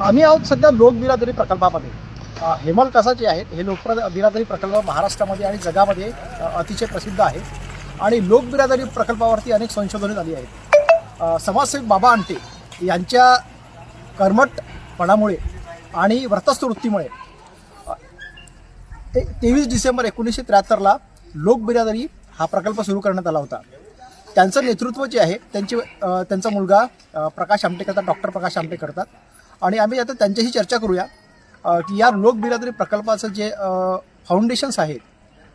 आम्ही आहोत सध्या लोकबिरादरी प्रकल्पामध्ये. हेमल कसा जे आहेत. हे लोक बिरादरी प्रकल्प महाराष्ट्रामध्ये आणि जगामध्ये अतिशय प्रसिद्ध आहे. आणि लोकबिरादरी प्रकल्पावरती अनेक संशोधने झाली आहेत. समाजसेवक बाबा आमटे यांच्या कर्मटपणामुळे आणि व्रतस्थ वृत्तीमुळे ते तेवीस डिसेंबर एकोणीसशे त्र्याहत्तरला लोकबिरादरी हा प्रकल्प सुरू करण्यात आला होता. त्यांचं नेतृत्व जे आहे त्यांचे त्यांचा मुलगा प्रकाश आमटे करतात डॉक्टर प्रकाश आमटे करतात. आणि आम्ही आता त्यांच्याशी चर्चा करूया की या लोक बिरादरी प्रकल्पाचं जे फाउंडेशन्स आहेत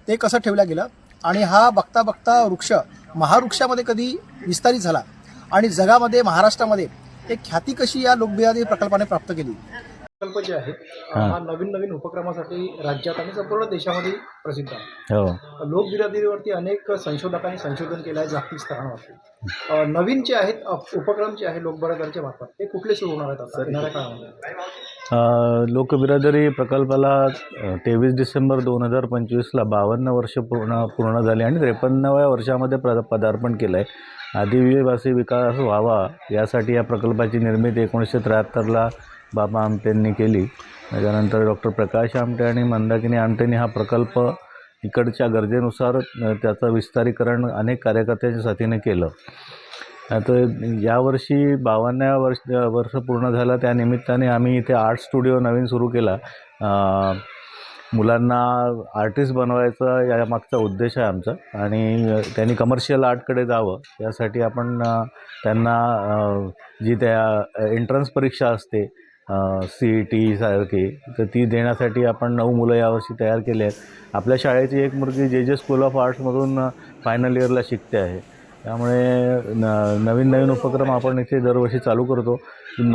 ते कसं ठेवलं गेलं आणि हा बघता बघता वृक्ष महावृक्षामध्ये कधी विस्तारित झाला आणि जगामध्ये महाराष्ट्रामध्ये एक ख्याती कशी या लोकबिरादरी प्रकल्पाने प्राप्त केली? प्रकल्प जे आहेत. हां. हा नवीन नवीन उपक्रमासाठी राज्यात आणि संपूर्ण देशामध्ये प्रसिद्ध आहे. हो. अनेक संशोधकांनी संशोधन केलं आहे जागतिक स्तरावरती. अ, नवीन जे आहेत अ, उपक्रम जे आहे लोक बिरादरीच्या मार्फत ते कुठले सुरू होणार आहेत आता येणाऱ्या काळामध्ये? अ, लोकबिरादरी प्रकल्पाला तेवीस डिसेंबर दोन हजार पंचवीसला बावन्न वर्ष पूर्ण पूर्ण झाली आणि त्रेपन्नाव्या वर्षामध्ये प्र पदार्पण केलं आहे आदिवासी विकास व्हावा यासाठी या प्रकल्पाची निर्मिती एकोणीसशे त्र्याहत्तरला बाबा आमटेंनी केली. त्याच्यानंतर डॉक्टर प्रकाश आमटे आणि मंदाकिनी आमटेंनी हा प्रकल्प इकडच्या गरजेनुसार त्याचं विस्तारीकरण अनेक कार्यकर्त्यांच्या साथीने केलं. तर यावर्षी बावन्नव्या वर्ष वर्ष पूर्ण झालं. त्यानिमित्ताने आम्ही इथे आर्ट स्टुडिओ नवीन सुरू केला. मुलांना आर्टिस्ट बनवायचा या मागचा उद्देश आहे आमचा. आणि त्यांनी कमर्शियल आर्टकडे जावं. यासाठी आपण त्यांना जी त्या एंट्रन्स परीक्षा असते सी ई टी सारखी तर ती देण्यासाठी आपण नऊ मुलं यावर्षी तयार केली आहेत. आपल्या शाळेची एक मुलगी जे जे स्कूल ऑफ आर्ट्समधून फायनल इयरला शिकते आहे. त्यामुळे न नवीन नवीन उपक्रम आपण इथे दरवर्षी चालू करतो.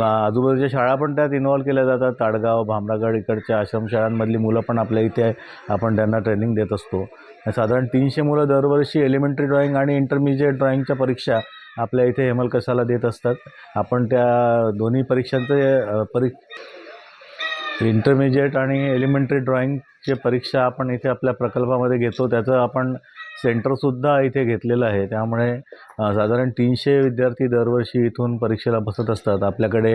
आजूबाजूच्या शाळा पण त्यात इन्व्हॉल्व केल्या जातात. ताडगाव भामरागड इकडच्या आश्रमशाळांमधली मुलं पण आपल्या इथे आपण त्यांना ट्रेनिंग देत असतो. साधारण तीनशे मुलं दरवर्षी एलिमेंटरी ड्रॉईंग आणि इंटरमिजिएट ड्रॉईंगच्या परीक्षा आपल्या इथे हेमलकसाला देत असतात? आपण त्या दोन्ही परीक्षांचे परी इंटरमिजिएट आणि एलिमेंटरी ड्रॉइंगचे परीक्षा आपण इथे आपल्या प्रकल्पामध्ये घेतो. त्याचं आपण सेंटरसुद्धा इथे घेतलेलं आहे. त्यामुळे साधारण तीनशे विद्यार्थी दरवर्षी इथून परीक्षेला बसत असतात. आपल्याकडे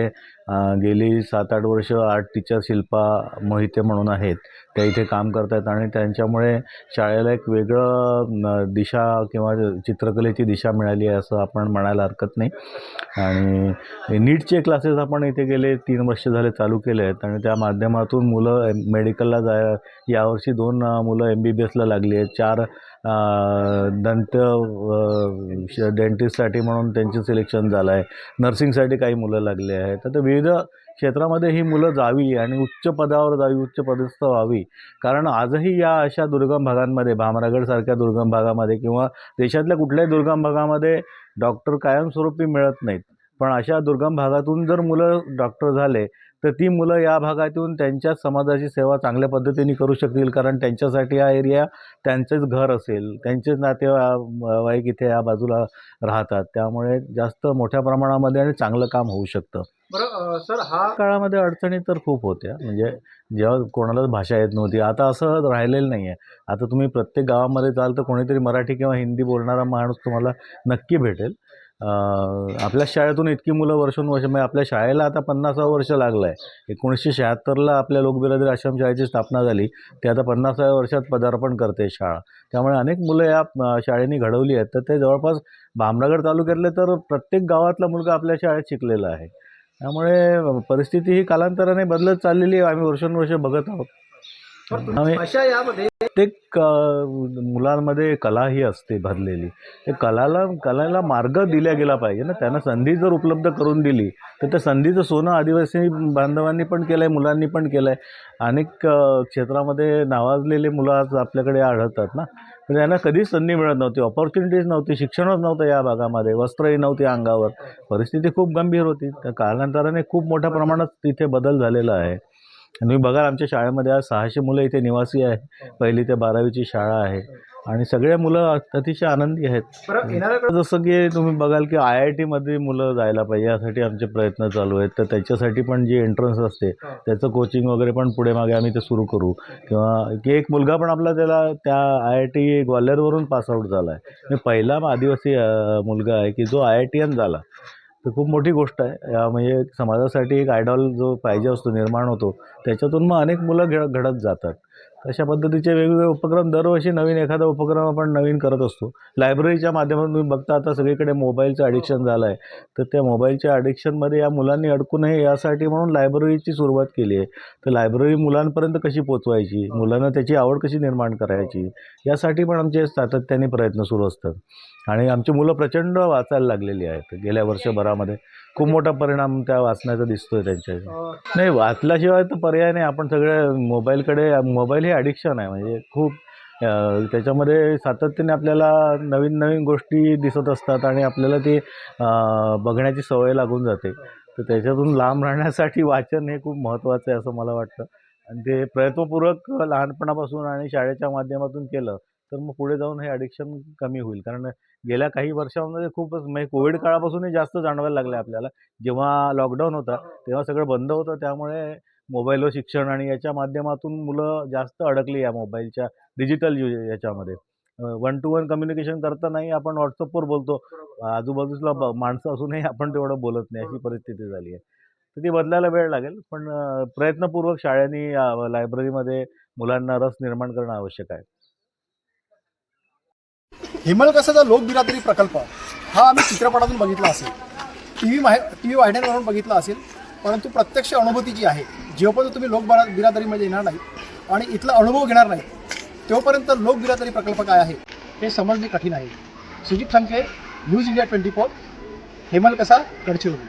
गेली सात आठ वर्ष आर्ट टीचर शिल्पा मोहिते म्हणून आहेत. त्या इथे काम करतात आणि त्यांच्यामुळे शाळेला एक वेगळं दिशा किंवा चित्रकलेची दिशा मिळाली आहे असं आपण म्हणायला हरकत नाही. आणि नीटचे क्लासेस आपण इथे गेले तीन वर्ष झाले चालू केले आहेत आणि त्या माध्यमातून मुलं मेडिकलला जाय यावर्षी दोन मुलं एम बी बी एसला लागली आहेत. चार दंत श डेंटिस्टसाठी म्हणून त्यांचे सिलेक्शन झालं आहे नर्सिंगसाठी काही मुलं लागले आहेत. तर ते विविध क्षेत्रामध्ये ही मुलं जावी आणि उच्च पदावर जावी उच्च पदस्थ व्हावी. कारण आजही या अशा दुर्गम भागांमध्ये भामरागडसारख्या दुर्गम भागामध्ये किंवा देशातल्या कुठल्याही दुर्गम भागामध्ये डॉक्टर कायमस्वरूपी मिळत नाहीत. पण अशा दुर्गम भागातून जर मुलं डॉक्टर झाले तर ती मुलं या भागातून त्यांच्या समाजाची सेवा चांगल्या पद्धतीने करू शकतील कारण त्यांच्यासाठी हा एरिया त्यांचंच घर असेल. त्यांचेच नातेवाईक इथे या बाजूला राहतात. त्यामुळे जास्त मोठ्या प्रमाणामध्ये आणि चांगलं काम होऊ शकतं. बरं सर हा काळामध्ये अडचणी तर खूप होत्या. म्हणजे जेव्हा कोणालाच भाषा येत नव्हती. आता असं राहिलेलं नाही आहे आता तुम्ही प्रत्येक गावामध्ये जाल तर कोणीतरी मराठी किंवा हिंदी बोलणारा माणूस तुम्हाला नक्की भेटेल. आपल्या शाळेतून इतकी मुलं वर्षानुवर्ष म्हणजे आपल्या शाळेला आता पन्नासावं वर्ष लागलं आहे एकोणीसशे शहात्तरला आपल्या लोकबिरादरी आश्रमशाळेची स्थापना झाली. ती आता पन्नासाव्या वर्षात पदार्पण करते शाळा. त्यामुळे अनेक मुलं या शाळेने घडवली आहेत. तर ते जवळपास भामरागड तालुक्यातले तर प्रत्येक गावातला मुलगा आपल्या शाळेत शिकलेला आहे. त्यामुळे परिस्थिती ही कालांतराने बदलत चाललेली आहे. आम्ही वर्षानुवर्ष बघत आहोत. अशा यामध्ये प्रत्येक मुलांमध्ये कला ही असते भरलेली. ते कलाला कलेला मार्ग दिला गेला पाहिजे ना. त्यांना संधी जर उपलब्ध करून दिली तर त्या संधीचं सोनं आदिवासी बांधवांनी पण केलं आहे मुलांनी पण केलं आहे अनेक क्षेत्रामध्ये नावाजलेले मुलं आज आपल्याकडे आढळतात ना. तर त्यांना कधीच संधी मिळत नव्हती ऑपॉर्च्युनिटीज नव्हती शिक्षणच नव्हतं या भागामध्ये वस्त्रही नव्हती अंगावर. परिस्थिती खूप गंभीर होती. तर कालांतराने खूप मोठ्या प्रमाणात तिथे बदल झालेला आहे. तुम्ही बघाल आमच्या शाळेमध्ये आज सहाशे मुलं इथे निवासी आहे पहिली ते बारावीची शाळा आहे. आणि सगळे मुलं अतिशय आनंदी आहेत. जसं की तुम्ही बघाल की आय आय टीमध्ये मुलं जायला पाहिजे यासाठी आमचे प्रयत्न चालू आहेत. तर त्याच्यासाठी पण जी एंट्रन्स असते त्याचं कोचिंग वगैरे पण पुढे मागे आम्ही ते सुरू करू. किंवा की एक मुलगा पण आपला त्याला त्या आय आय टी ग्वाल्हेरवरून पासआउट झाला आहे पहिला आदिवासी मुलगा आहे की जो आय आय टी एन झाला. तर खूप मोठी गोष्ट आहे. म्हणजे समाजासाठी एक आयडॉल जो पाहिजे असतो निर्माण होतो त्याच्यातून मग अनेक मुलं घड घडत जातात. अशा पद्धतीचे वेगवेगळे उपक्रम दरवर्षी नवीन एखादा उपक्रम आपण नवीन करत असतो. लायब्ररीच्या माध्यमातून तुम्ही बघता आता सगळीकडे मोबाईलचं ॲडिक्शन झालं आहे तर त्या मोबाईलच्या ॲडिक्शनमध्ये या मुलांनी अडकू नये यासाठी म्हणून लायब्ररीची सुरुवात केली आहे. तर लायब्ररी मुलांपर्यंत कशी पोचवायची मुलांना त्याची आवड कशी निर्माण करायची? यासाठी पण आमचे सातत्याने प्रयत्न सुरू असतात. आणि आमची मुलं प्रचंड वाचायला लागलेली आहेत. गेल्या वर्षभरामध्ये खूप मोठा परिणाम त्या वाचण्याचा दिसतोय त्यांच्या. नाही वाचल्याशिवाय तर पर्याय नाही. आपण सगळे मोबाईलकडे मोबाईल हे ॲडिक्शन आहे. म्हणजे खूप त्याच्यामध्ये सातत्याने आपल्याला नवीन नवीन गोष्टी दिसत असतात आणि आपल्याला ते बघण्याची सवय लागून जाते. तर त्याच्यातून लांब राहण्यासाठी वाचन हे खूप महत्त्वाचं आहे असं मला वाटतं. आणि ते प्रयत्नपूर्वक लहानपणापासून आणि शाळेच्या माध्यमातून केलं तर मग पुढे जाऊन हे ॲडिक्शन कमी होईल. कारण गेल्या काही वर्षांमध्ये खूपच म्हणजे कोविड काळापासूनही जास्त जाणवायला लागलं आपल्याला. जेव्हा लॉकडाऊन होता तेव्हा सगळं बंद होतं. त्यामुळे मोबाईलवर शिक्षण आणि याच्या माध्यमातून मुलं जास्त अडकली या मोबाईलच्या डिजिटल यु याच्यामध्ये. वन टू वन कम्युनिकेशन करतानाही आपण व्हॉट्सअपवर बोलतो. आजूबाजूला ब- माणसं असूनही आपण तेवढं बोलत नाही. अशी परिस्थिती झाली आहे. तर ती बदलायला वेळ लागेल. पण प्रयत्नपूर्वक शाळांनी लायब्ररीमध्ये मुलांना रस निर्माण करणं आवश्यक आहे. हेमलकसाचा लोकबिरादरी प्रकल्प? हा आम्ही चित्रपटातून बघितला असेल. टी व्ही माहे टी व्ही वाहिन्यांवरून बघितला असेल. परंतु प्रत्यक्ष अनुभूती जी आहे जेव्हापर्यंत तुम्ही लोक बिरादरीमध्ये येणार नाही आणि इथला अनुभव घेणार नाही तेव्हापर्यंत लोकबिरादरी प्रकल्प काय आहे हे समजणे कठीण आहे. Sujit Thanke news India twenty four Hemalkasa Gadchiroli.